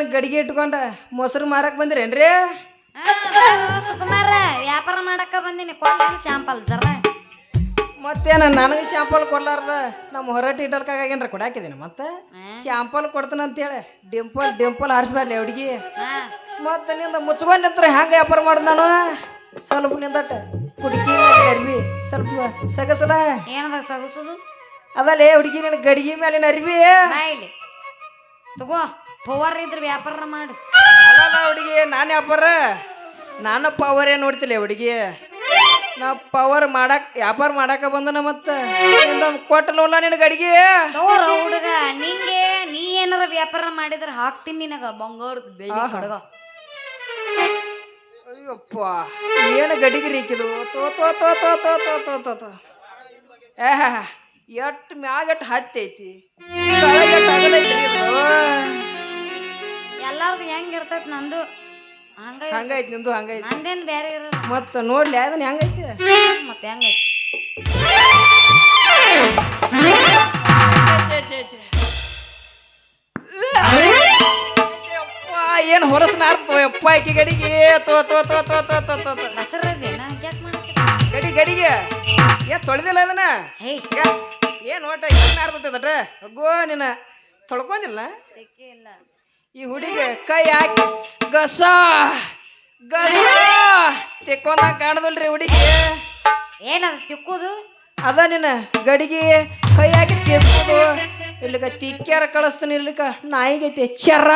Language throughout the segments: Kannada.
ಏನು ಗಡಿಗೆ ಇಟ್ಕೊಂಡ ಮೊಸರು ಮಾರಕ್ ಬಂದ್ರೇನ್ರಿ? ಸುಕುಮಾರ ವ್ಯಾಪಾರ ಮಾಡಕ್ಕ ಬಂದಿನಿ. ಕೊಡ್ಲಿ ಶಾಂಪಲ್ ಜರ ಮತ್ತೇನ ನನಗೆ ಶಾಂಪಲ್ ಕೊಡ್ಲಾರ್ದ. ನಮ್ಮ ಹೊರಟಿ ಇಟಲ್ಕಾಗೇನ್ರ ಕೊಡಾಕಿದ್ದೀನಿ ಮತ್ತೆ? ಶಾಂಪಲ್ ಕೊಡ್ತಾನ ಅಂತೇಳಿ ಡಿಂಪಲ್ ಡಿಂಪಲ್ ಹಾರಿಸ್ಬಾರ್ಲಿ ಹುಡುಗಿ. ಮತ್ತೆ ನಿಂದ ಮುಚ್ಕೊಂಡು ನಿಂತ್ರ ಹೆಂಗೆ ವ್ಯಾಪಾರ ಮಾಡ್ದ ನಾನು? ಸ್ವಲ್ಪ ನಿಂದಟ ಕುಡುಕಿ ಅರ್ಬಿ ಸ್ವಲ್ಪ ಸಗಸಲ. ಏನದ ಸಗಸುದು? ಅದಲ್ಲೇ ಹುಡುಗಿ ನಿನ್ನ ಗಡಿಗೆ ಮೇಲೆ ಅರ್ಬಿ. ತಗೋ. ಪವರ್ ಇದ್ರ ವ್ಯಾಪಾರ ಮಾಡಿ. ಅಲ್ಲ ಹುಡುಗಿ ನಾನು ವ್ಯಾಪಾರ. ನಾನು ಪವರೇ ನೋಡ್ತಿಲ್ಲ ಹುಡುಗಿ. ನಾ ಪವರ್ ಮಾಡಕ್ ವ್ಯಾಪಾರ ಮಾಡಕ ಬಂದನ ಮತ್ತೆ. ಕೊಟ್ಟ ನಿನ್ನ ಗಡಿಗೆ ಅಡಿಗೆ? ಹುಡುಗ ನಿಂಗೆ ನೀ ಏನಾರ ವ್ಯಾಪಾರ ಮಾಡಿದ್ರೆ ಹಾಕ್ತೀನಿ ನಿನಗ. ಬಂಗಾರದ ಬೆಳ್ಳಿ ಹುಡುಗ ಅಯ್ಯಪ್ಪ ಏನು ಗಡಿಗೆ ರೀಕಿದು? ತೋ ತೋ ತೋ ತೋ ತೋ ತೋ ತೋ ತೋ ತೋ. ಏಹ ಎಟ್ ಮ್ಯಾಗ ಎಟ್ ಹತ್ತೈತಿ ಕೆಳಗೆ ಎಟ್ ಅಗಲ ಐತ್ರಿ ಇದು. ಎಲ್ಲಾರ್ದು ಹೆಂಗ ಇರ್ತೈತ್ ನಂದು? ಹಂಗೈತಿ ನಿಂದು ಹಂಗೈತಿ. ನಂದೇನ್ ಬೇರೆ ಇರಲ್ಲ. ಮತ್ತ ನೋಡ್ಲಿ ಅದನ್ನ ಹೆಂಗೈತಿ? ಮತ್ತೆ ಹೆಂಗೈತಿ? ಏನ್ ಹೊರಸ್ ನಾರ್ತೋ ಯಪ್ಪ ಆಕಿ ಗಡಿಗೆ. ತೋ ತೋ ತೋ ತೋ ತೋ ತೋ ತೋ ಗಡಿ ಗಡಿಗೆ. ಏ ತೊಳೆದಿಲ್ಲ ಅದನ್ನ ಏನ್ ಓಟ ಏನ್ ನಾರ್ತೈತದ ಅಗ್ಗೋ ನಿನ್ನ ತೊಳ್ಕೊಂಡಿಲ್ಲ? ಇಲ್ಲ. ಈ ಹುಡುಗಿ ಕೈ ಹಾಕಿ ಗಸ ಗಸ. ತೆಕ್ಕೊಂದಂಗ ಕಾಣದಲ್ರಿ ಹುಡುಗಿ. ಏನದ ತಿಕ್ಕುದು? ಅದ ನಿನ್ನ ಗಡಿಗೆ ಕೈ ಹಾಕಿ ತಿಕ್ಕುದು. ಇಲ್ಲಿಗ ತಿಕ್ಕ್ಯಾರ ಕಳಿಸ್ತಾನೆ ಇಲ್ಲಿಕ ನಾಯಿಗೈತಿ. ಚರ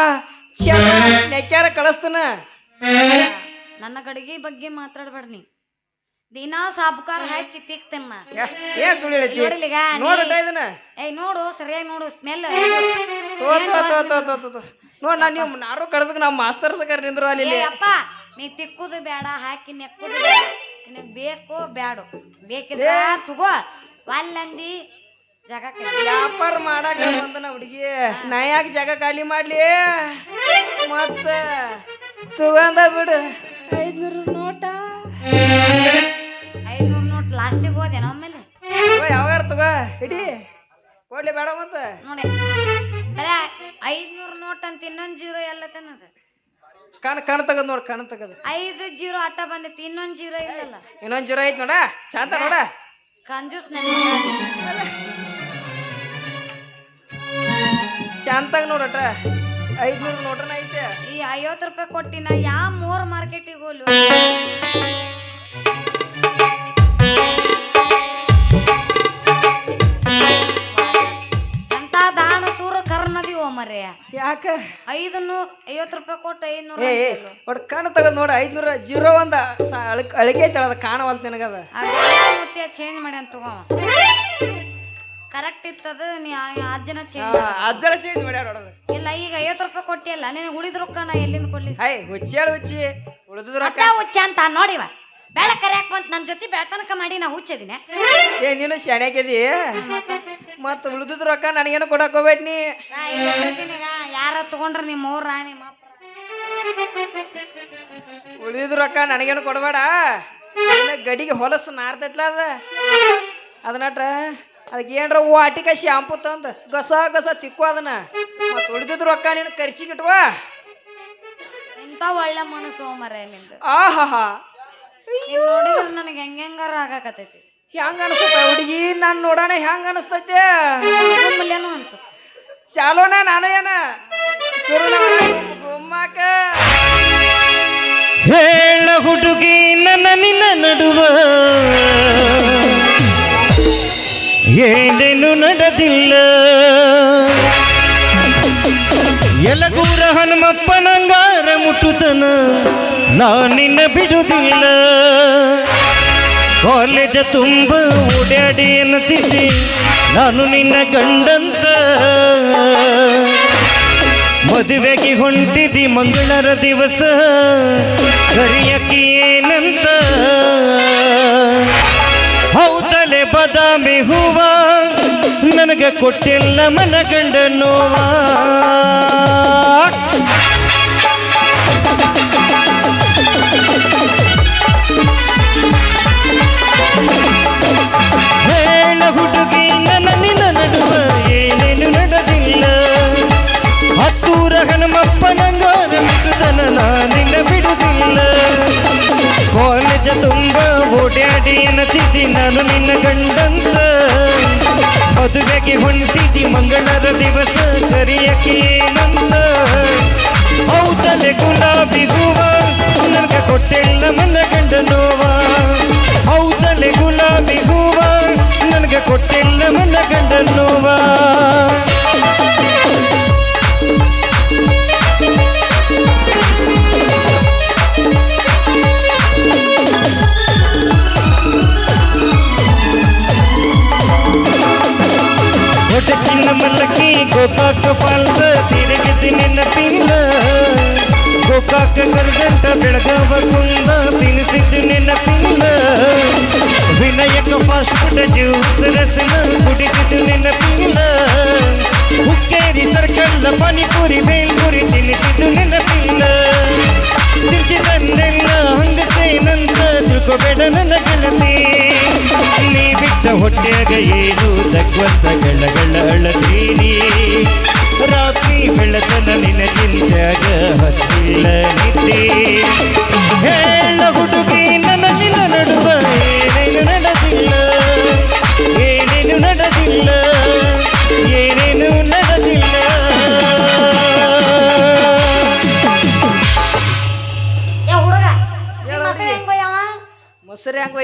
ಚರ. ನೆಕ್ಕ್ಯಾರ ಕಳಿಸ್ತಾನ? ನನ್ನ ಗಡಿಗೆ ಬಗ್ಗೆ ಮಾತಾಡಬೇಡ ನೀ. ದಿನಾ ಸಾಬುಕಾರ ಹಚ್ಚಿ ತಿಕ್ತಮ್ಮ ಏ ಸುಳ್ಳು ಹೇಳೈತಿ ನೋಡಿಲ್ಲಿಗ ನೋಡಟ ಇದನ್ನ? ಏಯ್ ನೋಡು ಸರಿಯಾಗಿ ನೋಡು ಸ್ಮೆಲ್ ತೋ ತೋ ತೋ ತೋ ತೋ ತೋ ತೋ. ನೋಡ್ ನಾನು ನೀವು ನಾರು ಕಡ್ದಕ್ ನಮ್ಮ ಮಾಸ್ತರ್ ಸಕರ್ ನಿಂದ್ರು ಅಲ್ಲಿ. ಅಪ್ಪ ನೀ ತಿಕ್ಕುದು ಬೇಡ ಹಾಕಿ ನೆಕ್ಕುದು ನಿನಗೆ ಬೇಕು ಬೇಡ ಬೇಕಿದ್ರೆ ತಗೋ. ಒಲ್ಲಂದಿ ಜಗ ವ್ಯಾಪಾರ ಮಾಡಾಕ ಬಂದನ ಹುಡುಗಿ. ನಾ ಜಗ ಜಾಗ ಖಾಲಿ ಮಾಡ್ಲಿ. ಮತ್ತೆ ತಗೊಂಡ ಬಿಡು. ಐದ್ನೂರು ತಗೋ ಕೊಡ್ಲಿ ಬೇಡ ಮತ್ತ. ನೋಡಿ. ಬರೇ ಐದ್ನೂರು ನೋಟ್ ಅಂತ ಇನ್ನೊಂದು ಜೀರೋ ಎಲ್ಲ ತನ್ನದ. ಕಣ್ ಕಣ್ ತಗದ್ ನೋಡ್ ಕಣ್ ತಗದ್. ಐದು ಜೀರೋ ಅಟ್ಟ ಬಂದೈತಿ ಇನ್ನೊಂದ್ ಜೀರೋ ಇಲ್ಲಲ್ಲ. ಇನ್ನೊಂದ್ ಜೀರೋ ಐತ್ ನೋಡ ಚಂದ ನೋಡ. ಕಂಜೂಸ್ ಚಂದ ನೋಡಟ ಐದ್ನೂರು ನೋಟನ ಐತೆ. ಈ ಐವತ್ತು ರೂಪಾಯಿ ಕೊಟ್ಟಿನ ಯಾವ ಮೂರ್ ಮಾರ್ಕೆಟಿಗೆ ಹೋಲು ಓ ಯಾಕ? ಐದು ನೂ ಐವತ್ತು ರೂಪಾಯಿ ಕೊಟ್ಟು ಐದ್ನೂರು ಏ ಏ, ಒಟ್ ಕಣ್ ತಗದ್ ನೋಡ ಐದ್ನೂರ ಜೀರೋ ಒಂದ ಅಳಕ್ ಅಳಿಕೆ ತಳದ ಅದ ಕಾಣವಲ್ತ ನಿನಗದ. ಮತ್ತೆ ಚೇಂಜ್ ಮಾಡಿ ಅಂತ ತಗೋ ಕರೆಕ್ಟ್ ಇತ್ತದ ನೀ ಆ- ಅಜ್ಜನ ಚೇಂಜ್ ಅಜ್ಜರ ಚೇಂಜ್ ಮಾಡ್ಯಾರ ನೋಡದ ಇಲ್ಲ ಈಗ ಐವತ್ತು ರೂಪಾಯಿ ಕೊಟ್ಟಿಯಲ್ಲ ನಿನಗೆ ಉಳಿದ ರೊಕ್ಕ ನಾ ಎಲ್ಲಿಂದ ಕೊಡ್ಲಿ? ಹೈ ಹುಚ್ಚೇಳ ಹುಚ್ಚಿ. ಉಳಿದ್ರ ಅತ್ತ ಹುಚ್ಚ ಅಂತ ನೋಡಿವ ಬೆಳ ಕರಿಯಾಕ ಬಂತ ನನ್ನ ಜೊತೆ ಬೆಳತನಕ ಮಾಡಿ ನಾ ಹುಚ್ಚದಿನ ಏ ನೀನು ಶಾಣ್ಯಾಕದಿ ಮತ್ತ ಉಳಿದ ರೊಕ್ಕ ನನಗೇನು ಕೊಡಕ್ ಹೋಗ್ಬೇಡ ನೀ? ಯಾರ ತಗೊಂಡ್ರ ನಿಮ್ಮ ಅವ್ರ ನಿಮ್ಮ ಅಪ್ಪ. ಉಳಿದ ರೊಕ್ಕ ನನಗೇನು ಕೊಡಬೇಡ. ಗಡಿಗೆ ಹೊಲಸು ನಾರ್ತೈತ್ಲ ಅದ. ಅದನ್ನಟ್ರ ಅದಕ್ಕೆ ಏನ್ರ ವಾಟಿಕ ಶಾಂಪು ತಂದು ಗಸ ಗಸ ತಿಕ್ಕು ಅದನ್ನ. ಮತ್ತು ಉಳಿದಿದ್ ರೊಕ್ಕ ನೀನು ಖರ್ಚಿಗೆ ಇಟ್ವ ಇಂಥ ಒಳ್ಳೆ ಮನಸ್ಸು ಮರ ನಿಂದು. ಆಹಾ ನೀನ್ ನೋಡಿದ್ರ ನನಗೆ ಹೆಂಗಾರ ಆಗಾಕತೈತಿ ಹೆಂಗ ಅನಿಸ್ತೈತೆ ಹುಡುಗಿ? ನಾನು ನೋಡೋಣ ಹೆಂಗ ಅನಿಸ್ತೈತೆ? ಗುಮ್ಮಲೇನು ಅನ್ಸುತ್ತೆ. ಚಾಲೋನ ನಾನು ಏನ? ಸುರುನ ಗುಮ್ಮಕ್ಕ. ಹೇಳ ಹುಡುಗಿ ನನ್ನ ನಿನ್ನ ನಡುವ. ಏನೇನು ನಡೆದಿಲ್ಲ. ಎಲಗೂರ ಹನುಮಪ್ಪನಂಗಾರ ಮುಟ್ಟುತನ. ನಾ ನಿನ್ನ ಬಿಡುವುದಿಲ್ಲ ಕಾಲೇಜ ತುಂಬ ಓಡಾಡಿ ಎನ್ನುತ್ತಿದ್ದೆ ನಾನು ನಿನ್ನ ಗಂಡಂತ. ಮದುವೆಗೆ ಹೊಂಟಿದಿ ಮಂಗಳರ ದಿವಸ ಕರಿಯಕ್ಕೆ ಏನಂತ. ಹೌದಲೆ ಬದಾಮಿ ಹೂವ, ನನಗೆ ಕೊಟ್ಟಿಲ್ಲ ಮನ ಗಂಡ ನೋವ. ಅಪ್ಪನಂಗಾರ ಬಿಡುದನ ನಾನಿನ್ನ ಬಿಡುದಿಲ್ಲ ಕಾಲೇಜ ತುಂಬ ಓಡಾಡಿ ಎನತಿದ್ದಿ ನಾನು ನಿನ್ನ ಗಂಡಂತ ಮದುವೆಗೆ ಹೊಂಟಿದ್ದಿ ಮಂಗಳರ ದಿವಸ ಕರಿಯಕ್ಕೆ ನಂತ ಹೌದಲೆ ಗುಲಾಬಿ ಹೂವ ನನಗೆ ಕೊಟ್ಟೆಲ್ಲ ನನ್ನ ಗಂಡ ನೋವ ಹೌದಲೆ ಗುಲಾಬಿ ಹೂವ ನನಗೆ ಕೊಟ್ಟೆಲ್ಲ ನನ್ನ ಗಂಡ ನೋವಾ ಮಲ್ಲಕ್ಕಿ ಗೋಕಾಕ ಪಾಲ್ದ ತಿರುಗಿದ ನಿನ್ನ ಪಿಲ್ಲ ಗೋಕಾಕ ಕರ್ಗಂಟ ಬೆಳಗಾವ ಕುಂದ ತಿನಿಸಿದ್ದು ನಿನ್ನ ಪಿಲ್ಲ ವಿನಾಯಕ ಫಾಸ್ಟ್ ಫುಡ್ ಜ್ಯೂಸ್ ರಸನ ಕುಡಿಸಿದ್ದು ನಿನ್ನ ಪಿಲ್ಲ ಹುಕ್ಕೇರಿ ಸರ್ಕಲ್ಲ ಪಾನಿಪುರಿ, ಬೇಲ್ಪುರಿ ತಿನ್ನಿಸಿದ್ದು ನಿನ್ನ ಪಿಲ್ಲ ತಿರ್ಚಿ ತಂದೆಲ್ಲ ಹಂಗಸೇನಂತ ತಿಳ್ಕೊಬೇಡ ನನ್ನ ಗೆಳತಿ ನೀ ಬಿಟ್ಟ ಹೊಟ್ಟೆಯಾಗ ಏನು? ತಗ್ವಂತ ಗಳಗಳ ಅಳತೀನಿ ರಾತ್ರಿ ಬೆಳತನ ನಿನ ಚಿಂತ್ಯಾಗ ಹತ್ತಿಲ್ಲ ನಿದ್ದೆ. ಹೇಳ ಹುಡುಗಿ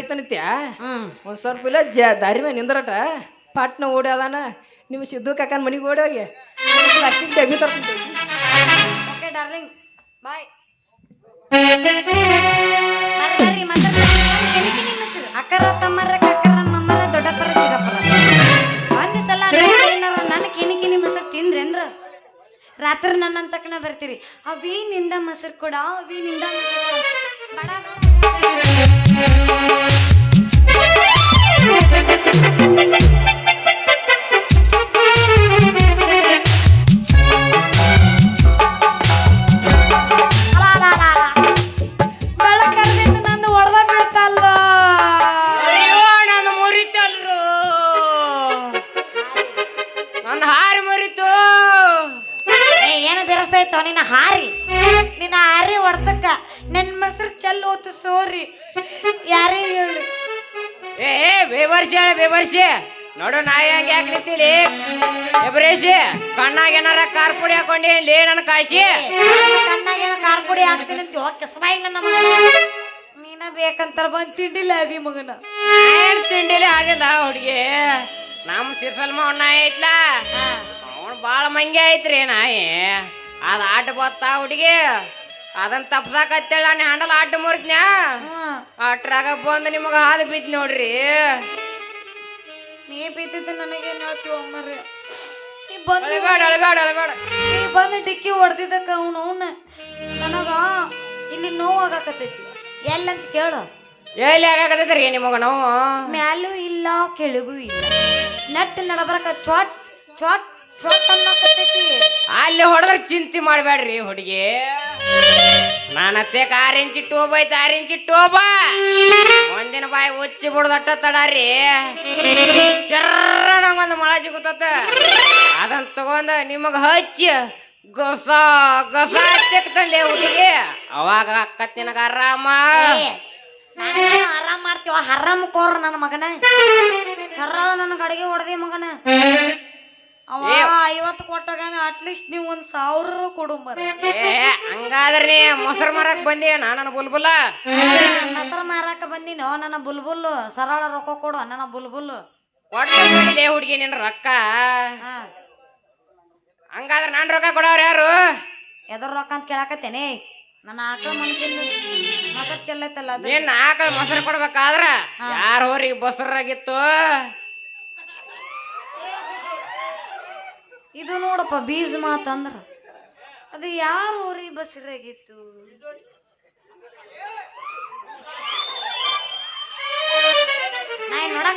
ಹೋಯ್ತಾನಿತ್ಯ ಹ್ಮ್. ಒಂದು ಸ್ವಲ್ಪ ಇಲ್ಲ ಜ ದಾರಿ ಮೇಲೆ ನಿಂದ್ರಟ. ಪಾಟ್ನ ಓಡಿ ಅದಾನ. ನಿಮ್ಮ ಸಿದ್ದು ಕಾಕನ ಮನೆಗೆ ಓಡಿ ಹೋಗಿ. ಪ್ಲಾಸ್ಟಿಕ್ ಡಬ್ಬಿ ತರ್ತೀನಿ ಓಕೆ ಡಾರ್ಲಿಂಗ್ ಬಾಯ್ ಅಕ್ಕರ ತಮ್ಮರ ಕಕ್ಕರ ಮಮ್ಮರ ದೊಡ್ಡಪ್ಪರ ಚಿಕ್ಕಪ್ಪರ? ಒಂದು ಸಲ ನನ್ನ ಕಿಣಿಕಿ ನಿಮ್ಮ ಹೆಸರು ತಿಂದ್ರಿ ಅಂದ್ರ? ರಾತ್ರಿ ನನ್ನ ತಕ್ಕನ ಬರ್ತೀರಿ. ಅವಿನಿಂದ ಮೊಸರು ಕೊಡ ಅವೀನಿಂದ ಮೊಸರು ಕೊಡ. ಬಡ. ಬಡ. ಬೇವರ್ಷ ನೋಡು ನಾಯಿ ಹಂಗೆ ಯಾಕೆ ನಿಂತಿಲಿ? ಎಬ್ರೇಶಿ ಕಣ್ಣಾಗ ಏನಾರ ಕಾರ್ ಪುಡಿ ಹಾಕೊಂಡಿ ಲೇ ನನ್ನ ಕಾಶಿ ಕಣ್ಣಾಗೇನ ಕಾರ್ ಪುಡಿ ಹಾಕ್ತೀನಿ ಅಂತ ಹೋಗಿ ಕೆಸಬಾಯಿಲ್ಲ ನಮ್ಮ ನೀನ ಬೇಕಂತಾರ ಬಂದು ತಿಂಡಿಲ್ಲ ಅದಿ ಮಗನ. ಏನ್ ತಿಂಡಿಲಿ ಆಗಿಲ್ಲ ಹುಡುಗಿ. ನಮ್ಮ ಸಿರ್ಸಲ್ಮ ನಾಯಿ ಐತ್ಲ. ಅವನು ಭಾಳ ಮಂಗೆ ಐತ್ರಿ ನಾಯಿ. ಅದ ಆಟ ಬತ್ತಾ ಹುಡುಗಿ. ಅದನ್ನ ತಪ್ಸಾಕತ್ತೇಳ ನಾನು ಹ್ಯಾಂಡಲ್ ಆಟ ಮುರಿದ್ನ್ಯಾ? ಅಟ್ರಾಗ ಬಂದು ನಿಮಗ ಹಾದು ಬಿದ್ದು ನೋಡ್ರಿ. ನೀ ಬಿದ್ದಿದ್ದು ನನಗೇನು ಹೇಳ್ತೀವ ಮರ್ರಿ ನೀ ಬಂದು ಅಳಬೇಡ ಅಳಬೇಡ ಅಳಬೇಡ. ನೀ ಬಂದು ಡಿಕ್ಕಿ ಹೊಡೆದಿದ್ದಕ್ಕ ಅವನು ಅವನ. ನನಗ ಇಲ್ಲಿ ನೋವಾಗಕತ್ತೈತಿ. ಎಲ್ಲಂತ ಕೇಳು. ಎಲ್ಲಿ ಆಗಾಕತ್ತೈತ್ರಿ ನಿಮಗ ನಾವು? ಮ್ಯಾಲೂ ಇಲ್ಲ ಕೆಳಗೂ ಇಲ್ಲ. ನಟ್ ನಡಬರಕ ಚಾಟ್ ಚಾಟ್ ಚ್ವಾಟ್ ಅನ್ನಕತ್ತೈತಿ. ಅಲ್ಲಿ ಹೊಡೆದ್ರೆ ಚಿಂತೆ ಮಾಡಬೇಡ್ರಿ ಹುಡುಗಿ. ನಾನತ್ತೆ ಆರು ಇಂಚಿ ಟೋಬ್ ಐತೆ ಟೋಬ ಒಂದಿನ ಬಾಯಿ ಉಚ್ಚಿ ಬಿಡದಟ್ಟ ತಡಾರಿ ಚರ್ರ ನಂಗೊಂದು ಮಳೆ ಸಿಗುತ್ತ ಅದನ್ನ ತಗೊಂಡ ನಿಮಗ ಹಚ್ಚಿ ಗೊಸ ಗೊಸ ತೆಕ್ತಂಡೆ ಹುಡುಗಿ. ಅವಾಗ ಅಕ್ಕ ನಿನಗ ಆರಾಮ. ಆರಾಮ್ ಮಾಡ್ತೀವ? ಹರಾಮ್ ಕೋರ್ ನನ್ನ ಮಗನ. ಸರ್ರ ನನಗೆ ಅಡಿಗೆ ಹೊಡೆದಿ ಮಗನ. ಅವ. ಐವತ್ತು ಕೊಟ್ಟಾಗ ಅಟ್ಲೀಸ್ಟ್ ನೀವು ಒಂದ್ ಸಾವಿರ ಕೊಡು ಮರ ಏ ಹಂಗಾದ್ರೆ ನೀ ಮೊಸರು ಮಾರಕ್ ಬಂದಿ ನಾನು ಬುಲ್ಬುಲ? ಮೊಸರು ಮಾರಾಕ ಬಂದಿನೋ ನನ್ನ ಬುಲ್ಬುಲ್. ಸರಳ ರೊಕ್ಕ ಕೊಡು ನನ್ನ ಬುಲ್ಬುಲ್. ಕೊಟ್ಟೇ ಹುಡುಗಿ ನಿನ್ನ ರೊಕ್ಕ? ಹಾ. ಹಂಗಾದ್ರೆ ನಾನು ರೊಕ್ಕ ಕೊಡೋರು ಯಾರು? ಎದ್ರ ರೊಕ್ಕ ಅಂತ ಕೇಳಾಕತ್ತೇನೆ. ನನ್ನ ಆಕಳ ಮನ್ಕಿಂದ ಮೊಸರು ಅದು ನೀನ್ ಆಕಳ ಮೊಸರು ಕೊಡ್ಬೇಕಾದ್ರ ಯಾರ ಹೋರಿಗೆ ಬಸರಾಗಿತ್ತು ಇದು ನೋಡಪ್ಪ ಬೀಜ ಮಾತಂದ್ರ ಅದು ಯಾರು ಬಸರಾಗಿತ್ತು?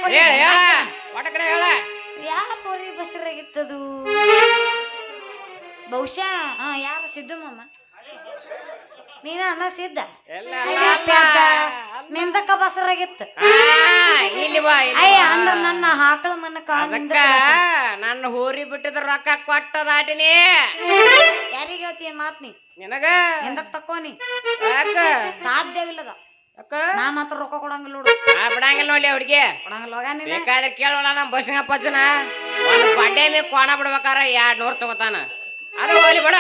ಊರಿಗೆ ಹೇಳ ಯಾರು ಊರಿ ಬಸರಾಗಿತ್ತದು? ಬಹುಶಃ ಹಾ ಯಾರು ಸಿದ್ದು ಮಾಮ? ನೀನ ಅನ್ನ ಸಿದ್ಧ. ನಿಂದಕ್ಕ ಬಸರಾಗಿತ್ತು. ಅಯ್ಯ. ಅಂದ್ರ ನನ್ನ ಹಾಕಳ ಮನಕ ನನ್ನ ಹೋರಿ ಬಿಟ್ಟಿದ ರೊಕ್ಕ ಕೊಟ್ಟದಾಟಿನಿ ಯಾರಿಗೆ ಹೇಳ್ತೀಯ ಮಾತ್ ನೀ? ನಿನಗ? ಎಂದಕ್ ತಕ್ಕೋನಿ ಸಾಧ್ಯವಿಲ್ಲದ. ನಾ ಮಾತ್ರ ರೊಕ್ಕ ಕೊಡಂಗಿಲ್ಲ ನೋಡು. ಬಿಡಂಗಿಲ್ಲ ನೋಡಿ ಹುಡುಗಿ ಕೊಡಂಗಿಲ್ಲ ಬೇಕಾದ್ರೆ ಕೇಳೋಣ ನಮ್ಮ ಬಸ್ಸಿನ ಪಚ್ಚನ ಬಡ್ಡೆ ಮೇಲೆ ಕೋಣ ಬಿಡ್ಬೇಕಾರ ಎರಡು ನೂರು ತಗೋತಾನ. ಅದು ಹೋಗ್ಲಿ ಬಿಡ.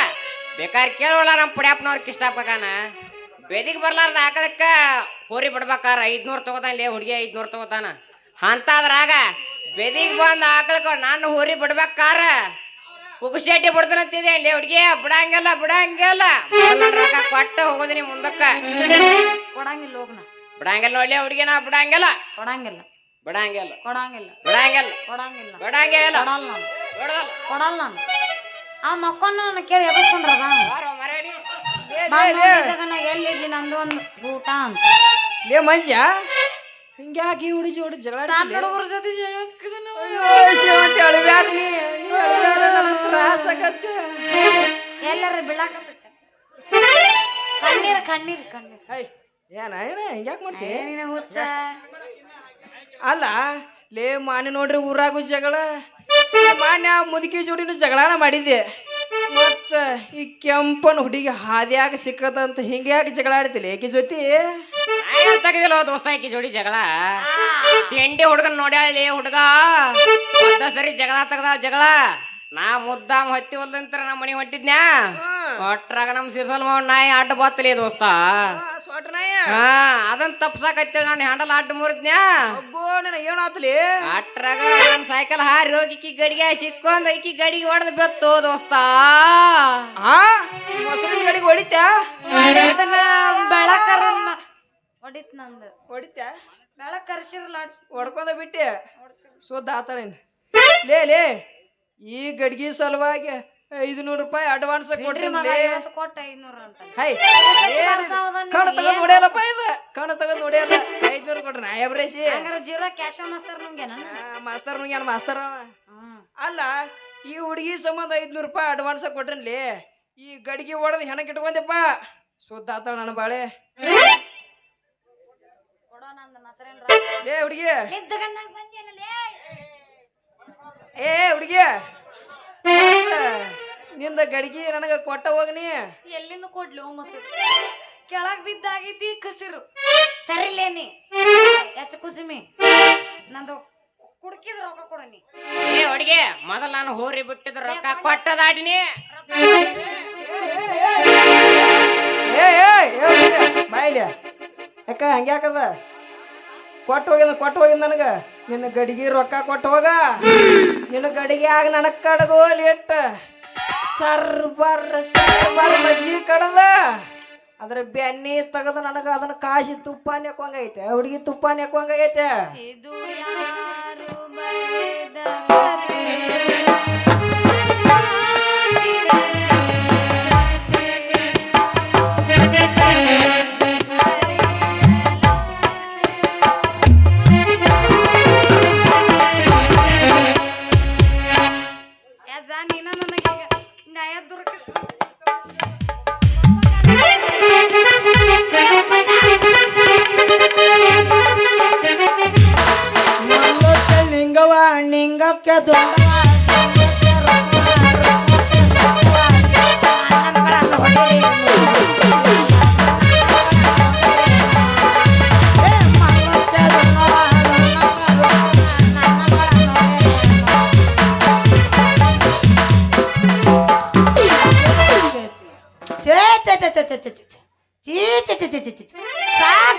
ಬೇಕಾದ್ರೆ ಕೇಳೋಲ್ಲ ನಮ್ಮ ಪುಡ್ಯಾಪ್ನವ್ರಿಗೆ ಇಷ್ಟ ಆಗ್ಬೇಕಾನ. ಬೆದಿಗೆ ಬರ್ಲಾರ್ದ ಹಾಕೋದಕ್ಕ ಹೋರಿ ಬಿಡ್ಬೇಕಾರ ಐದ್ನೂರು ತಗೋತಾನ ಹುಡುಗಿ ಐದ್ನೂರು ತಗೋತಾನ. ಅಂತಾದ್ರಾಗ ಬೆದಿಗೆ ಬಂದು ಆಕಳಕ್ಕ ನಾನು ಹೋರಿ ಬಿಡ್ಬೇಕಾರ ಪುಗುಶೆಟ್ಟಿ ಬಿಡ್ತಾನಂತಿದೆ ಲೇ ಹುಡುಗಿ ಬಿಡಂಗಿಲ್ಲ ಬಿಡಂಗಿಲ್ಲ. ಕೊಟ್ಟು ಹೋಗೋದಿನಿ ಮುಂದಕ್ಕ. ಕೊಡಂಗಿಲ್ಲ ಹೋಗ್ನ. ಬಿಡಂಗಿಲ್ಲ ಒಳ್ಳೆ ಹುಡುಗಿ ನಾ ಬಿಡಂಗಿಲ್ಲ. ಕೊಡಂಗಿಲ್ಲ. ಬಿಡಂಗಿಲ್ಲ. ಕೊಡಂಗಿಲ್ಲ. ಬಿಡಂಗಿಲ್ಲ. ಕೊಡಂಗಿಲ್ಲ. ಬಿಡಂಗಿಲ್ಲ. ಕೊಡಲ್ಲ. ಕೊಡಲ್ಲ ನಾನು. ಆ ಮಕ್ಕೊಂಡ ಕೇಳಿ ಎಬ್ಬಿಸ್ಕೊಂಡ್ರದ. ಎಲ್ಲಿ ನಂದು ಒಂದು ಊಟ ಅಂತ. ಲೇ ಮನುಷ್ಯ ಹಿಂಗ್ಯಾಕೆ ಈ ಹುಡುಗಿ ಜೋಡಿ ಜಗಳ? ಹುಡುಗರ ಜೊತೆ. ಎಲ್ಲರ ಕಣ್ಣೀರ್ ಕಣ್ಣೀರ್ ಕಣ್ಣೀರ್. ಏನ ಏನ ಹಿಂಗ್ಯಾಕ್ ಅಲ್ಲ ಲೇ ಮಾನಿ ನೋಡ್ರಿ ಊರಾಗು ಜಗಳ. ಮಾನ್ಯ ಮುದುಕಿ ಜೋಡಿನೂ ಜಗಳಾನ ಮಾಡಿದ್ದೆ. ಮತ್ತ ಈ ಕೆಂಪನ ಹುಡುಗಿ ಹಾದಿಯಾಗ ಸಿಕ್ಕದಂತ ಹಿಂಗ್ಯಾಕೆ ಜಗಳ ಆಡ್ತಿಲ್ಲ ಏಕೆ ಜೊತೆ ತೆಗೆದಿಲ್ಲ ದೋಸ್ತ ಆಕಿ ಜೋಡಿ ಜಗಳ. ತಿಂಡಿ ಹುಡುಗನ್ ನೋಡ್ಯಾಳಿ ಹುಡುಗ. ಒಂದ ಸರಿ ಜಗಳ ತೆಗ್ದ ಜಗಳ. ನಾ ಮುದ್ದಾಮ್ ಹತ್ತಿ ಹೊಲ್ದಂತರ ನಮ್ಮ ಮನೆ ಹೊಂಟಿದ್ನ್ಯಾ? ಕೊಟ್ರಾಗ ನಮ್ ಸಿರ್ಸಲ್ ಮಾವ್ ನಾಯಿ ಅಡ್ಡ ಬತ್ತಲೇ ದೋಸ್ತ. ಸೊಟ್ನಾಯ ಹಾ ಅದನ್ ತಪ್ಸಕತ್ತೇಳಿ ನಾನು ಹ್ಯಾಂಡಲ್ ಆಟ ಮುರಿದ್ನ್ಯಾ? ಅಗ್ಗೋ ನನಗೆ ಏನಾತ್ಲಿ ಅಟ್ರಾಗ ನನ್ನ ಸೈಕಲ್ ಹಾರಿ ಹೋಗಿ ಈಕಿ ಗಡಿಗೆ ಸಿಕ್ಕೊಂಡ್ ಈಕಿ ಗಡಿಗೆ ಹೊಡೆದ್ ಬೆತ್ತು ದೋಸ್ತ. ಆ ಮೊಸರಿನ ಗಡಿಗೆ ಹೊಡಿತ್ಯಾ? ಅದನ್ನ ಬೆಳಕರ ಹೊಡಿತ್ ನಂದು. ಹೊಡಿತ್ಯಾ? ಬೆಳಕ್ ಕರ್ಸಿರಲ್ಲ ಹೊಡ್ಕೊಂಡ ಬಿಟ್ಟೆ? ಶುದ್ಧ ಆತಾಳೇನು. ಲೇ ಲೇ ಈ ಗಡ್ಗಿ ಸಲುವಾಗಿ ಐದುನೂರು ರೂಪಾಯಿ ಅಡ್ವಾನ್ಸ್ ಕೊಟ್ರಿ ಕೊಟ್ಟ ಐದ್ನೂರ ಅಂತ. ಹೈ ಕಣ್ಣು ತಗೊಂಡ್ ನೋಡಿಯಲ್ಲಪ್ಪ ಇದು? ಕಣ್ಣು ತಗೊಂಡ್ ನೋಡಿಯಲ್ಲ ಐದ್ನೂರು ಕೊಟ್ರಿ ನಾ ಎಬ್ರೇಸಿ? ಹಂಗಾರ ಜೀರೋ ಕ್ಯಾಶ ಮಾಸ್ತರ್ ನಂಗೆ ಮಾಸ್ತರ್ ಏನ್? ಮಾಸ್ತರ್ ಅಲ್ಲ ಈ ಹುಡುಗಿ ಸಂಬಂಧ ಐದ್ನೂರು ರೂಪಾಯಿ ಅಡ್ವಾನ್ಸ್ ಕೊಟ್ರಿ ಈ ಗಡಿಗೆ ಹೊಡೆದು ಹೆಣಕ್ ಇಟ್ಕೊಂಡೆಪ್ಪ ಶುದ್ಧ ಆತಾಳ ನನ್ನ ಬಾಳೆ. ಏ ಹುಡುಗಿ. ಏ ಹುಡುಗಿ. ನಿಂದ ಗಡಿಗೆ ನನಗ ಕೊಟ್ಟ ಹೋಗನಿ ಎಲ್ಲಿಂದ ಕೊಡ್ಲು ಮೊಸರು ಕೆಳಗ್ ಬಿದ್ದಾಗಿದ್ದಿ ಕಸಿರು. ಸರಿಲೇನಿ ಹೆಚ್ಚು ಕುಜಿಮಿ ನಂದು ಕುಡ್ಕಿದ ರೊಕ್ಕ ಕೊಡನಿ ಏ ಹುಡುಗಿ ಮೊದಲ ನಾನು ಹೋರಿ ಬಿಟ್ಟಿದ ರೊಕ್ಕ ಕೊಟ್ಟದಾಡಿನಿ ಏ ಏ ಬಾಯ್ಲಿ ಯಾಕ ಹಂಗ್ಯಾಕದ ಕೊಟ್ಟು ಹೋಗಿದ ಕೊಟ್ಟು ಹೋಗಿದ್ ನನಗ. ನಿನ್ನ ಗಡಿಗೆ ರೊಕ್ಕ ಕೊಟ್ಟು ಹೋಗ. ನಿನ್ನ ಗಡಿಗೆ ಆಗ ನನಗೆ ಕಡಗೋಲಿ ಇಟ್ಟ. ಸರ್ಬರ್ ಸರ್ವರ್ ಮಜ್ಜಿಗೆ ಕಡದ. ಅದ್ರ ಬೆಣ್ಣೆ ತೆಗೆದು ನನಗ ಅದನ್ನ ಕಾಶಿ ತುಪ್ಪ ನೆಕ್ಕೊಂಗೈತೆ ಹುಡುಗಿ ತುಪ್ಪ ನೆಕ್ಕೊಂಗೈತೆ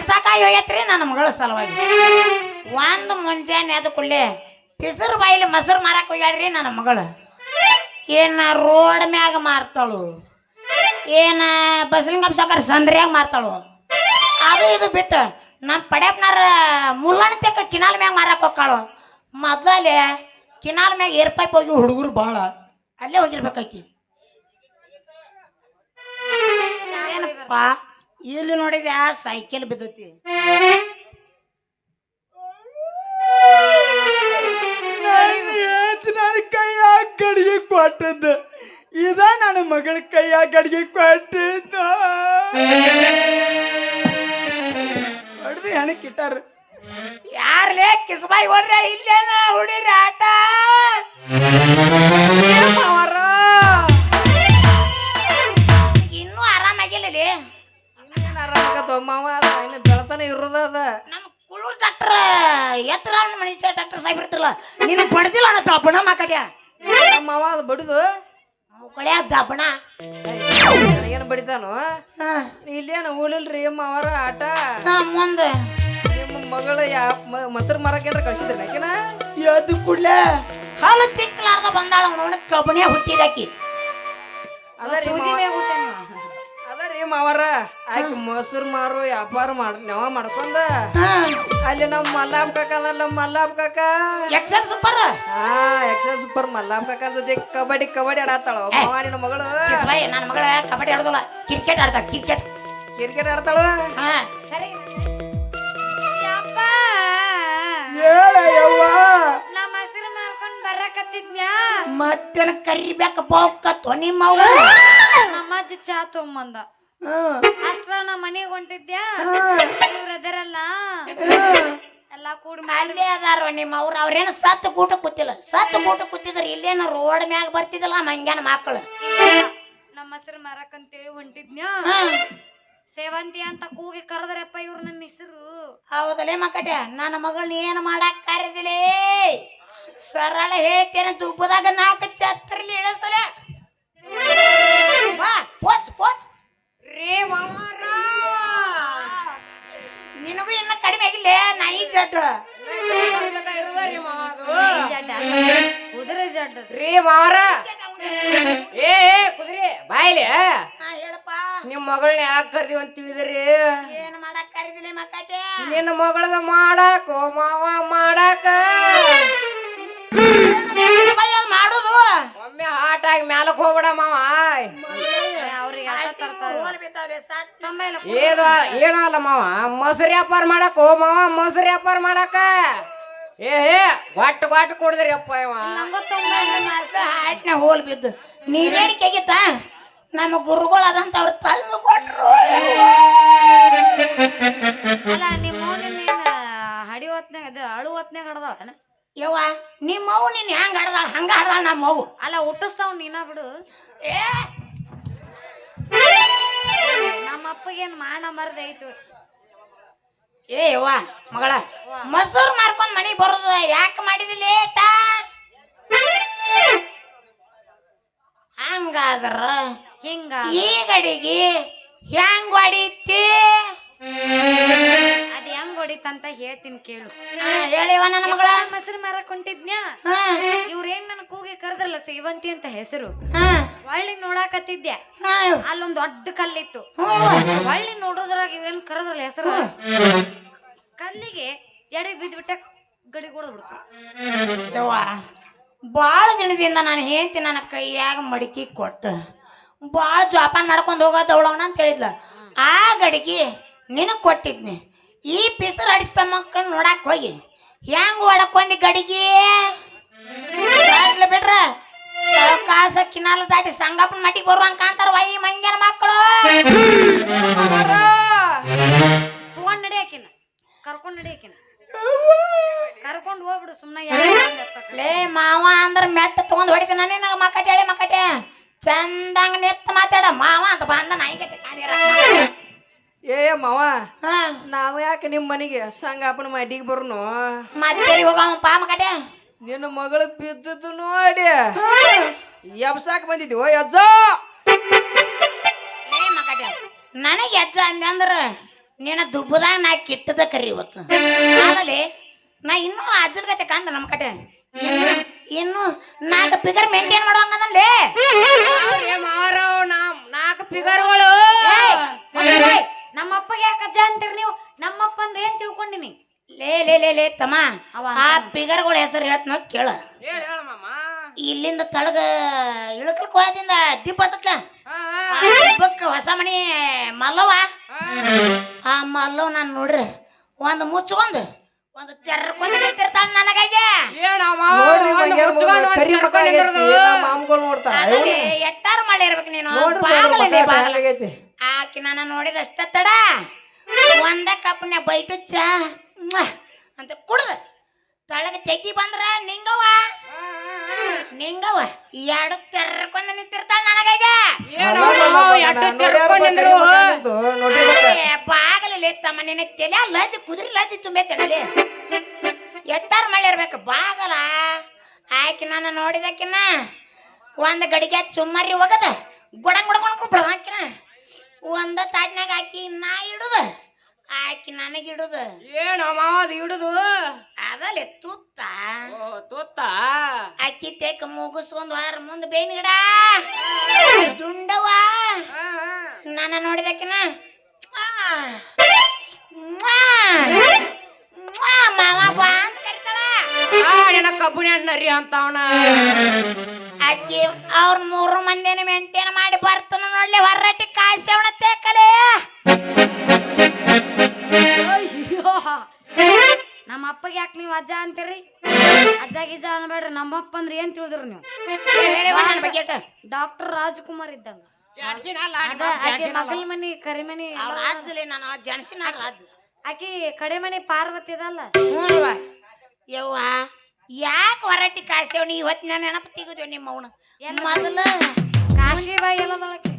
ಸಾಕಾಗಿ ಹೋಗೈತ್ರಿ ನನ್ನ ಮಗಳ ಸಲುವಾಗಿ. ಒಂದು ಮುಂಜಾನೆ ಅದು ಕುಳ್ಳೆ ಪಿಸರು ಬಾಯಿಲಿ ಮೊಸರು ಮಾರಕ್ಕೆ ಹೋಗ್ಯಾಳ್ರಿ ನನ್ನ ಮಗಳು. ಏನ ರೋಡ್ ಮ್ಯಾಗ ಮಾರ್ತಾಳು. ಏನ ಬಸಲಿಂಗಪ್ಪ ಸಾಕಾರ ಸಂದ್ರಿಯಾಗ ಮಾರ್ತಾಳು. ಅದು ಇದು ಬಿಟ್ಟು ನಮ್ಮ ಪಡ್ಯಪ್ಪನಾರ ಮುಲ್ಲಣ್ಣ ತೆಕ್ಕ ಕಿನಾಲ್ ಮ್ಯಾಗ ಮಾರಕ್ಕೆ ಹೋಗ್ತಾಳು. ಮೊದಲೇ ಕಿನಾಲ್ ಮ್ಯಾಗ ಏರ್ ಪೈಪ್ ಹೋಗಿ ಹುಡುಗರು ಭಾಳ ಅಲ್ಲೇ ಹೋಗಿರ್ಬೇಕಾಕಿ ಏನಪ್ಪ ಇಲ್ಲಿ ನೋಡಿದ್ಯಾ, ಸೈಕಲ್ ಬಿದ್ದತಿ. ಮಗಳ ಕೈಯಾಗ ಗಡಿಗೆ ಕೊಟ್ಟಿದ್ದು. ಹೊಡೆದು ಹೆಣಕ್ಕೆ ಇಟ್ಟಾರ. ಯಾರ್ಲೇ ಕಿಸ್ಬಾಯಿ ಹೊಡ್ರ ಇಲ್ಲೇನ ಹುಡಿರ ಆಟ? ಇನ್ನೂ ಆರಾಮಾಗಿಲ್ಲ ಆರಾಮಾಗತ್ತೋ ಮಾವ? ಇನ್ನು ಬೆಳತನ ಇರೋದ ಅದ. ನಮ್ಮ ಡಾಕ್ಟರ್ ಎತ್ತರ ಮನುಷ್ಯ ಡಾಕ್ಟರ್ ಸಾಹೇಬ್ ಇರ್ತಿಲ್ಲ ನೀನು ಬಡ್ದಿಲ್ಲ ಅನ್ನತ್ತ ಹಬ್ಬಣ ಮಾಕಡ್ಯ ಮಾವ ಅದು ಬಡಿದು. ಮುಗಳೇ ದಬ್ಬಣ ಏನು ಬಡಿತಾನು ಇಲ್ಲೇನು ಹೂಲಿಲ್ರಿ ಮಾವರ ಆಟ? ಮುಂದೆ. ನಿಮ್ಮ ಮಗಳ ಯಾ ಮೊಸರು ಮರಕ್ಕೆ ಏನ್ರ ಕಳ್ಸಿದ್ರಿ ಯಾಕೆನ ಎದ್ದು ಕೂಡ್ಲೆ ಹಾಲು ತಿಕ್ಕಲಾರ್ದ ಬಂದಾಳ ನೋಡಿ ಕಬ್ಬಣೆ ಹುಟ್ಟಿದಾಕಿ ಅದ ಸೂಜಿ ಮೇಲೆ ಹುಟ್ಟಾನ? ಮಾವರ ಆಯ್ತು ಮೊಸರು ಮಾರು ವ್ಯಾಪಾರ ಮಾಡ್ ನಾವ ಮಾಡ್ಕೊಂಡ? ಅಲ್ಲಿ ನಮ್ಮ ಮಲ್ಲಾಬ್ ಕಾಕಲ್ಲ ಮಲ್ಲಾಪ್ ಮಲ್ಲಾಬ್ ಕಾಕ. ಎಕ್ಸಲ್ ಸೂಪರ್ ಹಾ ಎಕ್ಸೈಸ್ ಸೂಪರ್ ಮಲ್ಲಾಬ್ ಕಾಕ ಜೊತೆ ಕಬಡ್ಡಿ ಕಬಡ್ಡಿ ಆಡತ್ತಾಳ ಮಾವ ನಿನ್ನ ಮಗಳು. ನನ್ನ ಮಗಳ ಕಬಡ್ಡಿ ಆಡೋದಲ್ಲ. ಕ್ರಿಕೆಟ್ ಆಡ್ತಾಳ ಕ್ರಿಕೆಟ್ ಕ್ರಿಕೆಟ್ ಆಡ್ತಾಳ? ಹಾ. ನಮ್ಮ ಬರಕತ್ತಿದ್ನ್ಯಾ? ಮತ್ತೇನ ಕರಿಬೇಕ ಬೋಕ ತೊನಿ ಮಾವು. ನಮ್ಮ ಅಜ್ಜಿ ಚಾ ತೊಗೊಂಬಂದ. ಹ್ಮ್. ಅಷ್ಟ್ರ ನಮ್ಮ ಮನೆಗೆ ಹೊಂಟಿದ್ಯಾ? ಇವ್ರ ಅದರಲ್ಲ ಎಲ್ಲಾ ಕೂಡಿ ಅಲ್ಲೇ ಅದಾರ ನಿಮ್ಮ ಅವ್ರ. ಅವ್ರೇನು ಸತ್ತು ಕೂಟ ಕೂತಿಲ್ಲ. ಸತ್ತು ಕೂಟ ಕೂತಿದ್ರ ಇಲ್ಲೇನು ರೋಡ್ ಮ್ಯಾಗ ಬರ್ತಿದ್ದಿಲ್ಲ ಮಂಗ್ಯಾನ ಮಕ್ಕಳು ನಮ್ಮ ಹೆಸರು ಮಾರಕಂತೇಳಿ ಹೊಂಟಿದ್ನ್ಯಾ? ಸೇವಂತಿ ಅಂತ ಕೂಗಿ ಕರೆದ್ರಪ್ಪ ಇವ್ರು ನನ್ನ ಹೆಸರು. ಹೌದಲೇ ಮಕ್ಕಟ ನನ್ನ ಮಗಳನ್ನ ಏನು ಮಾಡಕ್ ಕರೆದಿಲೇ? ಸರಳ ಹೇಳ್ತೇನೆ ತುಪ್ಪದಾಗ ನಾಲ್ಕು ಛತ್ರಲಿ ಇಳಿಸಲೇ. ಬಾ ಪೋಚ್ ಪೋಚ್. ರೇ ಮಾವಾರ ನಿನಗೂ ಇನ್ನ ಕಡಿಮೆ ಆಗಿಲ್ಲ. ನಾಯಿ ಜಡ್ ಜಡ್ಡ. ಕುದುರೆ ಜಡ್ಡ ರೇ ಮಾವಾರ ಏ ಕುದುರೆ ಬಾಯ್ಲಿ. ಹೇಳಪ್ಪ. ನಿಮ್ ಮಗಳನ್ನ ಯಾಕೆ ಕರ್ದಿವಿ ಅಂತ ತಿಳಿದ್ರಿ? ಏನು ಮಾಡಕ್ ಕರೆದಿಲೆ ಮಕ್ಕಟೆ ನಿನ್ನ ಮಗಳದ ಮಾಡಾಕ ಮಾವ ಮಾಡಾಕ. ಮಾಡುದು ಒಮ್ಮೆ ಹಾಟ್ ಆಗಿ ಮ್ಯಾಲಕ್ ಹೋಗ್ಬೇಡ ಮಾವ. ಏದು ಏನೋ ಅಲ್ಲ ಮಾವ ಮೊಸರು ವ್ಯಾಪಾರ ಮಾಡಕ್ ಓ ಮಾವ ಮೊಸರು ವ್ಯಾಪಾರ ಮಾಡಕ ಏ ಹೇ ಒಟ್ಟು ಒಟ್ಟು ಕೊಡಿದ್ರಿ ಅಪ್ಪ ಇವ ಹಾಟ್ನ ಹೋಲ್ ಬಿದ್ದು. ನೀರೇಡಿಕೆ ಆಗಿತ್ತ? ನಮ್ಮ ಗುರುಗಳು ಅದಂತ ಅವ್ರು ತಂದು ಕೊಟ್ರು. ಅಲ್ಲ ನಿಮ್ಮ ಮೌನ ಹಡಿ ಹೊತ್ನ್ಯಾಗ ಅದು ಅಳು ಹೊತ್ನಾಗ ಹಡ್ದಾಳ ಯವ್ವ ನಿಮ್ಮ ನೀನು ನೀನ್ ಹೆಂಗ್ ಹಡ್ದಾಳ? ಹಂಗ ಹಡ್ದಾಳ ನಮ್ಮವು ಅಲ್ಲ ಹುಟ್ಟಿಸ್ತಾವ್ ನೀನ ಬಿಡು. ಏ ನಮ್ಮ ಅಪ್ಪಗೇನ್ ಮಾನ ಮರದೈತು ಏ ಯವ್ವ ಮಗಳ ಮಸೂರ್ ಮಾರ್ಕೊಂಡ್ ಮನೆಗೆ ಬರೋದ ಯಾಕೆ ಮಾಡಿದಿ ಲೇಟ ಹಂಗಾದ್ರ ಹಿಂಗ ಈ ಗಡಿಗೆ ಹೆಂಗ್ ಹೊಡಿತಿ? ಅದ್ ಹೆಂಗ್ ಹೊಡಿತಂತ ಹೇಳ್ತೀನಿ ಕೇಳು. ಹೇಳಿವ ನನ್ನ ಮಗಳ. ಮೊಸರು ಮಾರಕ್ ಹೊಂಟಿದ್ನ್ಯಾ ಹಾ. ಇವ್ರೇನ್ ನನ್ ಕೂಗಿ ಕರೆದ್ರಲ್ಲ ಸೇವಂತಿ ಅಂತ ಹೆಸರು? ಹಾ. ಒಳ್ಳಿ ನೋಡಾಕತ್ತಿದ್ದೆ. ಅಲ್ಲೊಂದು ದೊಡ್ಡ ಕಲ್ಲಿತ್ತು. ಹೊಳ್ಳಿ ನೋಡೋದ್ರಾಗ ಇವ್ರೇನ್ ಕರೆದ್ರಲ್ಲ ಹೆಸರು? ಕಲ್ಲಿಗೆ ಎಡೆ ಬಿದ್ಬಿಟ್ಟ ಗಡಿ ಭಾಳ ದಿನದಿಂದ ನಾನು ಹೇಳ್ತಿ ನನ್ನ ಕೈಯಾಗ ಮಡಿಕೆ ಕೊಟ್ಟು. ಭಾಳ ಜೋಪಾನ ಮಾಡ್ಕೊಂಡು ಹೋಗೋದು ಅವಳವನ ಅಂತ ಹೇಳಿದ್ಲ. ಆ ಗಡಿಗೆ ನಿನಗೆ ಕೊಟ್ಟಿದ್ನಿ. ಈ ಪಿಸರ್ ಅಡಿಸ್ತ ಮಕ್ಕಳು ನೋಡಕ್ ಹೋಗಿ. ಹೆಂಗ್ ಹೊಡಕೊಂಡಿ ಗಡಿಗೆ? ಕಾಸ ಕಿನಾಲ ದಾಟಿ ಸಂಗಪ್ಪನ ಮಟ್ಟಿಗೆ ಬರುವಂಗ ಕಾಂತಾರ ವೈ ಮಂಗ್ಯನ ಮಕ್ಕಳು. ತಗೊಂಡ್ ನಡಿಯಾಕಿನ ಕರ್ಕೊಂಡ್ ನಡಿಯಾಕಿನ. ಕರ್ಕೊಂಡ್ ಹೋಗ್ಬಿಡು ಸುಮ್ಮನೆ ಲೇ ಮಾವ ಅಂದ್ರೆ ಮೆಟ್ಟ ತಗೊಂಡ್ ಹೊಡಿತೀನಿ ನನಗೆ ಮಕ್ಕಟ್ ಹೇಳಿ ಮಕ್ಕಟೆ ಚಂದಂಗ ನೆತ್ತ ಮಾತಾಡ ಮಾವ ಅಂತ ಬಂದ ನಾಯಿಗೆ ಏ ಮಾವ ಹಾ. ನಾವು ಯಾಕೆ ನಿಮ್ಮ ಮನೆಗೆ ಸಂಗಾಪನ ಮಡಿಗೆ ಬರ್ನು? ಮತ್ತೆ ಹೋಗವ ಪಾ ಮಕ್ಕಟೆ ನಿನ್ನ ಮಗಳು ಬಿದ್ದದ್ದು ನೋಡಿ. ಎಬ್ಸಾಕ್ ಬಂದಿದ್ವಿ. ಅಜ್ಜ ಲೇ ಮಕ್ಕಟೆ ನನಗೆ ಅಜ್ಜ ಅಂದೆ ಅಂದ್ರ ನಿನ್ನ ದುಬ್ಬದಾಗ ನಾ ಕಿಟ್ಟದ ಕರಿ ಇವತ್ತು. ಆಮೇಲೆ ನಾ ಇನ್ನೂ ಅಜ್ಜನ ಕತೆ ಕಂದ ನಮ್ಮ ಕಡೆ. ಇನ್ನು ನಾಲ್ಕು ಫಿಗರ್ ಮೇಂಟೈನ್ ಮಾಡುವಂಗದಲ್ಲೇ? ನಮ್ ನಾಲ್ಕು ಫಿಗರ್ಗಳು ನಮ್ಮಪ್ಪಗೆ ಯಾಕೆ ಅಜ್ಜ ಅಂತೀರಿ ನೀವು? ನಮ್ಮಪ್ಪ ಅಂದ್ರೆ ಏನ್ ತಿಳ್ಕೊಂಡಿನಿ? ಲೇ ಲೇ ಲೇ ಲೇ ತಮ್ಮ ಅವ ಆ ಫಿಗರ್ಗಳ ಹೆಸರು ಹೇಳ್ತ ಕೇಳ. ಇಲ್ಲಿಂದ ತಳಗ ಇಳಕಲ್ ಕೋಯದಿಂದ ದಿಬ್ಬ ಹತ್ತತ್ಲ? ಹಾ, ಆ ದಿಬ್ಬಕ್ಕೆ ಹೊಸ ಮನೆ ಮಲ್ಲವ ಆ ಮಲ್ಲವ್ ನಾನು ನೋಡ್ರಿ ಒಂದು ಮುಚ್ಕೊಂಡು ಒಂದು ತೆರ್ಕೊಂಡ್ ನಿಂತಿರ್ತಾಳ ನನಗಾಗೆ ಎಟ್ಟಾರು ಮಳೆ ಇರ್ಬೇಕು ನೀನು ಬಾಗಲಲ್ಲಿ ಬಾಗಲ ಆಕಿ ನಾನು ನೋಡಿದಷ್ಟ ತಡ. ಒಂದ ಕಪ್ಪನ್ಯ ಬೈಟು ಚಾ ಅಂತ ಕುಡ್ದ ತಳಗ ತೆಗಿ ಬಂದ್ರ ನಿಂಗವ ನಿಂಗವ ಎರಡು ತೆರ್ಕೊಂಡ್ ನಿಂತಿರ್ತಾಳ ನನಗಾಗೆ ಬಾಗಲಲ್ಲಿ ತಮ್ಮ ನಿನ್ನ ತಲೆ ಲಜ್ಜಿ ಕುದುರೆ ಲಜ್ಜಿ ತುಂಬೈತೇನಲ್ಲಿ ಎಟ್ಟಾರು ಮಳೆ ಇರ್ಬೇಕು ಬಾಗಲ. ಆಕಿ ನಾನು ನೋಡಿದಕ್ಕಿನ ಒಂದು ಗಡಿಗೆ ಚುಮ್ಮರಿ ಹೋಗದ ಗುಡಂಗ್ ಗುಡಂಗ್ ಬಿಡಾಕಿನ ಒಂದ ತಾಟ್ನಾಗ ಹಾಕಿ ನಾ ಇಡುದ. ಆಕಿ ನನಗೆ ಇಡುದು. ಏನು ಮಾವ ಅದು ಹಿಡುದು ಅದಲ್ಲೇ ತುತ್ತ. ಓ ತುತ್ತ? ಅಕ್ಕಿ ತೆಕ್ ಮುಗಿಸ್ಕೊಂಡ್ ವಾರ ಮುಂದೆ ಬೇನ್ ಗಿಡ. ದುಂಡವ ನನ್ನ ನೋಡಿದಕ್ಕಿನ ಮಾವ. ಬಾ ಅಂತ ಕರಿತಾಳ ಆ ನಿನ್ನ ಕಬ್ಬುಣಿ ಹಣ್ಣರಿ ಅಂತವನ ಅಕ್ಕಿ ಅವ್ರ ಮೂರು ಮಂದಿನ ಮೇಂಟೈನ್ ಮಾಡಿ ಬರ್ತಾನ ನೋಡ್ಲಿ ಹೊರಟಿ ಕಾಯ್ಸವಣ ನಮ್ಮಪ್ಪ ಅಂದ್ರೆ ಏನ್ ತಿಳಿದ್ರು ನೀವು? ಡಾಕ್ಟರ್ ರಾಜ್ಕುಮಾರ್ ಇದ್ದಂಗ. ಅದ ಆಕೆ ಮಗಲ್ ಮನಿ ಕರಿಮನಿ ರಾಜ್ಯಲಿ ನಾನು ಜಣಸಿನ ರಾಜು. ಆಕಿ ಕಡೆ ಮನಿ ಪಾರ್ವತಿ ಅದಲ್ಲ. ಹ್ಞೂ ಯವ್ವ ಯಾಕೆ ಹೊರಟಿ ಕಾಯ್ಸೇವ್ ನೀ? ಇವತ್ತು ನಾನು ನೆನಪು ತೆಗೆದೇವ್ ನಿಮ್ಮ ಅವನು? ಮೊದಲ. ಕಾಶಿ ಬಾಯಿ ಎಲ್ಲದಳಕ್ಕೆ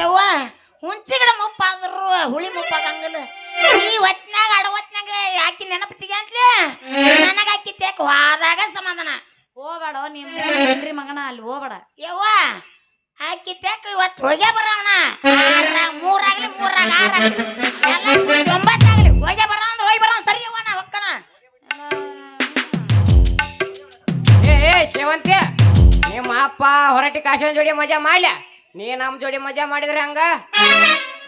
ಯವ್ವ ಹುಂಚಿ ಗಿಡ ಮುಪ್ಪಾದ್ರು ಹುಳಿ ಮುಪ್ಪಾಗಂಗಿಲ್ಲ. ಈ ಹೊತ್ನಾಗ ಅಡ ಹೊತ್ನಾಗ ಯಾಕಿ ನೆನಪು ತೆಗಿಯಂತ್ಲೆ ನನಗೆ ಆಕಿ ತೇಕ್ ಹೋದಾಗ ಸಮಾಧಾನ? ಹೋಗ್ಬೇಡ ನಿಮ್ಮ ಹೆಂಡ್ರಿ ಮಗನ ಅಲ್ಲಿ ಹೋಗ್ಬೇಡ. ಯವ್ವ ಆಕಿ ತೇಕ್ ಇವತ್ತು ಹೋಗೇ ಬರೋಣ ಮೂರಾಗ್ಲಿ ಮೂರಾಗ ಒಂಬತ್ತಾಗ್ಲಿ ಹೋಗೇ ಬರೋ ಅಂದ್ರೆ ಹೋಗಿ ಬರೋ ಸರಿ ಯವ್ವ ನಾ ಹೊಕ್ಕನ. ಏ ಏ ಸೇವಂತಿ ನಿಮ್ಮ ಅಪ್ಪ ಹೊರಟಿ ಕಾಶನ್ ಜೋಡಿ ಮಜಾ ಮಾಡ್ಲ? ನೀ ನಮ್ಮ ಜೋಡಿ ಮಜಾ ಮಾಡಿದ್ರೆ ಹಂಗ?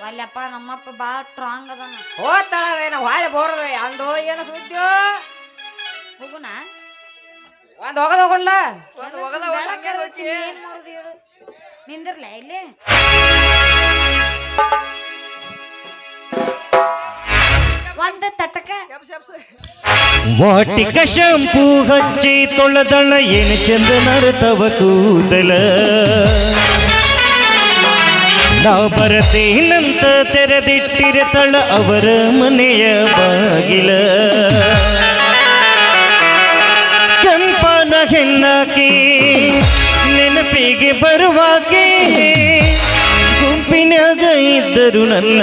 ಅಲ್ಲಪ್ಪ ನಮ್ಮಪ್ಪ ಭಾಳ ಸ್ಟ್ರಾಂಗ್ ಅದಾನ. ಹೋಗ್ತಾಳೇನ ಹೊಳೆ ಬೋರ್ದ ಅಂದೋ ಏನು ಸುದ್ದಿ ಹೋಗುಣ ಒಂದ್ ಹೋಗದ ಹೋಗಲ್ಲ ನಿಂದಿರ್ಲ ಇಲ್ಲಿ? ಒಂದು ತಟಕ. ವಾಟಿಕ ಶಂಪು ಹಚ್ಚಿ ತೊಳೆದಳ ಏನು ಚಂದ ನರ್ತವ ಕೂದಲ. ನಾ ಬರತೇನಂತ ತೆರೆದಿಟ್ಟಿರತಳ ಅವರ ಮನೆಯ ಬಾಗಿಲ. ಹೆಣ್ಣಾಕಿ ನೆನಪಿಗೆ ಬರುವಾಗೆ ಗುಂಪಿನಾಗ ಇದ್ದರು ನನ್ನ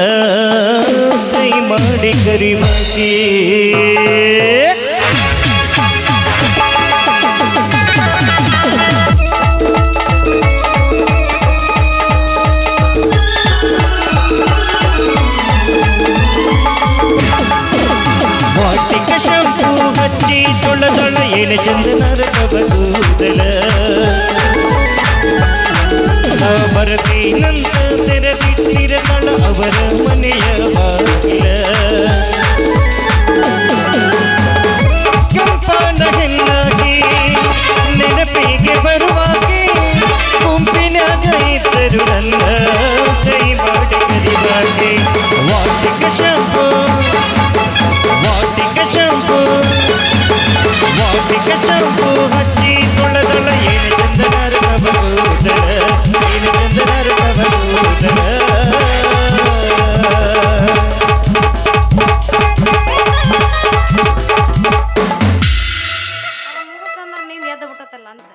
ಕೈ ಮಾಡಿ ಕರಿವಾಕೆ ಏನು ಚಂದನರ ಕಬೂದಲ ಬರತೀನಂತ ತೆರೆದಿಟ್ಟಿರತಳ ಅವರ ಮನೆಯ ಬಾಗಿಲ ಕೆಂಪನ ಹೆಣ್ಣಾಗಿ ನೆನಪಿಗೆ ಬರುವಾಗೆ ಗುಂಪಿನ ಇದ್ದರು ನನ್ನ ಕೈ ಮಾಡಿ ಕರಿವಾಗೆ ಕೆಟ್ಟವು ಹಚ್ಚಿ ತೊಳೆದೊಳ ಏನು ಚಂದನರ ಬಬಲೂದರ ಅಂತ.